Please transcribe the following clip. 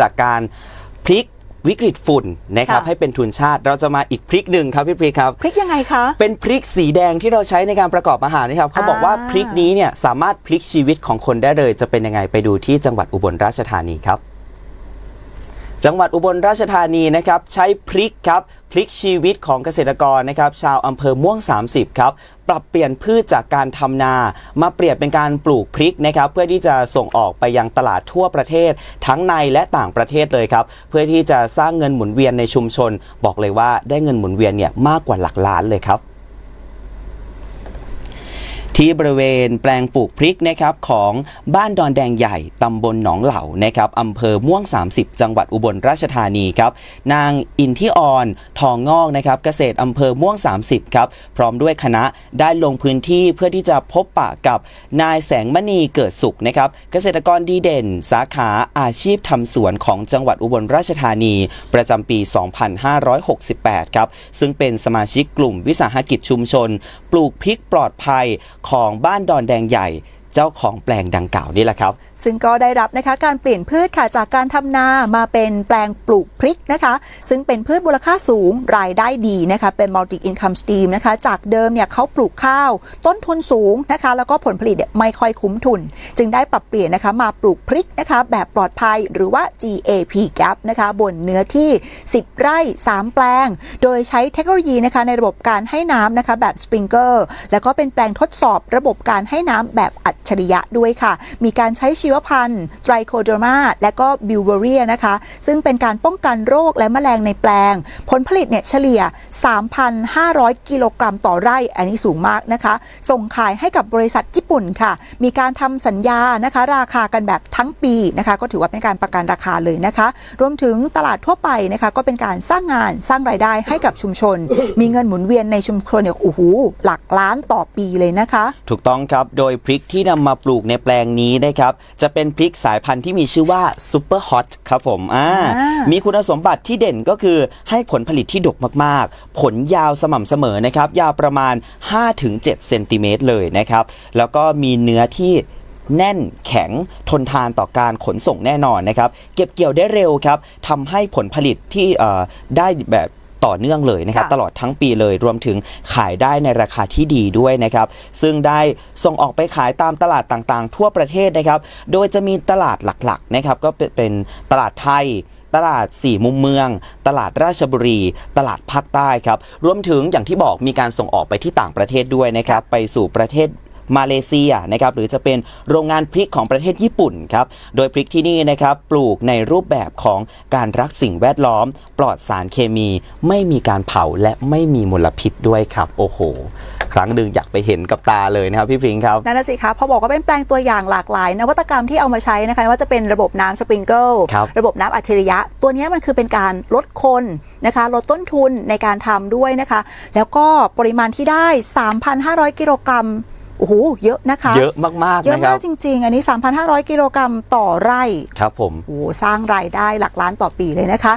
จากการพลิกวิกฤตฝุ่นนะครับค่ะ ให้เป็นทุนชาติเราจะมาอีกพริกหนึ่งครับพี่พริกครับ พริกยังไงคะ เป็นพริกสีแดงที่เราใช้ในการประกอบอาหารนะครับเขาบอกว่าอ่าพริกนี้เนี่ยสามารถพลิกชีวิตของคนได้เลย จะเป็นยังไงไปดูที่จังหวัดอุบลราชธานีครับ จังหวัดอุบลราชธานีนะครับใช้พริกครับพลิกชีวิตของเกษตรกรนะครับชาวอำเภอม่วง 30ครับปรับเปลี่ยนพืชจากการทำนา มาเปลี่ยนเป็นการปลูกพริกนะครับเพื่อที่จะส่งออกไปยังตลาดทั่วประเทศ ทั้งในและต่างประเทศเลยครับเพื่อที่จะสร้างเงินหมุนเวียนในชุมชน บอกเลยว่าได้เงินหมุนเวียนเนี่ยมากกว่าหลักล้านเลยครับ ที่บริเวณแปลงปลูกพริกนะครับของบ้านดอนแดงใหญ่ตำบลหนองเหล่านะครับอำเภอม่วง 30 จังหวัดอุบลราชธานีครับนางอินทิออนทองงอกนะครับเกษตรอำเภอม่วง 30ครับพร้อมด้วยคณะได้ลงพื้นที่เพื่อที่จะพบปะกับนายแสงมณีเกิดสุขนะครับเกษตรกรดีเด่น สาขาอาชีพทำสวนของจังหวัดอุบลราชธานี ประจำปี 2568 ครับ ซึ่งเป็นสมาชิกกลุ่มวิสาหกิจชุมชน ปลูกพริกปลอดภัยของบ้านดอนแดงใหญ่ เจ้าของแปลงดังกล่าวนี่แหละครับ ซึ่งก็ได้รับนะคะการเปลี่ยนพืชค่ะจากการทำนามาเป็นแปลงปลูกพริกนะคะ ซึ่งเป็นพืชมูลค่าสูงรายได้ดีนะคะ เป็น multi income stream นะคะ จากเดิมเนี่ยเขาปลูกข้าว ต้นทุนสูงนะคะ แล้วก็ผลผลิตไม่ค่อยคุ้มทุน จึงได้ปรับเปลี่ยนนะคะมาปลูกพริกนะคะแบบปลอดภัยหรือว่า GAP GAP นะคะบนเนื้อที่ 10 ไร่ 3 แปลง โดยใช้เทคโนโลยีนะคะในระบบการให้น้ำนะคะแบบสปริงเกอร์แล้วก็เป็นแปลงทดสอบระบบการให้น้ำแบบอัจฉริยะด้วยค่ะ มีการใช้ชีวพันธุ์ไตรโคเดอร์มาและก็บิวเวอรีนะคะ ซึ่งเป็นการป้องกันโรคและแมลงในแปลง ผลผลิตเนี่ยเฉลี่ย 3,500 กิโลกรัมต่อไร่ อันนี้สูงมากนะคะ ส่งขายให้กับบริษัทญี่ปุ่นค่ะ มีการทำสัญญานะคะ ราคากันแบบทั้งปีนะคะ ก็ถือว่าเป็นการประกันราคาเลยนะคะ รวมถึงตลาดทั่วไปนะคะ ก็เป็นการสร้างงานสร้างรายได้ให้กับชุมชน มีเงินหมุนเวียนในชุมชนเนี่ยโอ้โหหลักล้านต่อปีเลยนะคะ ถูกต้องครับ โดยพริกที่นำมาปลูกในแปลงนี้นะครับจะเป็นพริกสายพันธุ์ที่มีชื่อว่าซูเปอร์ฮอตครับผมอ่าอ่ามีมีคุณสมบัติที่เด่นก็คือให้ผลผลิตที่ดกมากๆ ผลยาวสม่ำเสมอนะครับ ยาวประมาณ 5-7เซนติเมตรเลยนะครับ แล้วก็มีเนื้อที่แน่นแข็งทนทานต่อการขนส่งแน่นอนนะครับ เก็บเกี่ยวได้เร็วครับทำให้ผลผลิตที่เอ่อได้แบบ ต่อเนื่องเลยนะครับค่ะตลอดทั้งปีเลยรวมถึงขายได้ในราคาที่ดีด้วยนะครับ ซึ่งได้ส่งออกไปขายตามตลาดต่างๆ ทั่วประเทศนะครับ โดยจะมีตลาดหลักๆนะครับก็เป็นเป็นตลาดไทยตลาดสี่มุมเมือง ตลาดราชบุรี ตลาดภาคใต้ครับ รวมถึงอย่างที่บอกมีการส่งออกไปที่ต่างประเทศด้วยนะครับ ไปสู่ประเทศ มาเลเซียนะครับหรือจะเป็นโรงงานพริกของประเทศญี่ปุ่นครับโดยพริกที่นี่นะครับปลูกในรูปแบบของการรักสิ่งแวดล้อม ปลอดสารเคมี ไม่มีการเผาและไม่มีมลพิษด้วยครับ โอ้โห ครั้งหนึ่งอยากไปเห็นกับตาเลยนะครับพี่พริงครับนั่นนะสิคะพอบอกว่าเป็นแปลงตัวอย่างหลากหลาย นวัตกรรมที่เอามาใช้นะคะว่าจะเป็นระบบน้ำสปริงเกิลครับระบบน้ำอัจฉริยะ ตัวเนี้ยมันคือเป็นการลดคนนะคะลดต้นทุนในการทำด้วยนะคะ แล้วก็ปริมาณที่ได้ 3,500 กิโลกรัมโอ้โหเยอะนะคะ เยอะมากๆเยอะนะครัมาบกจริง ๆ อันนี้ 3,500 กิโลกรัมต่อไร่ครับผม โอ้โหสร้างรายได้หลักล้านต่อปีเลยนะคะ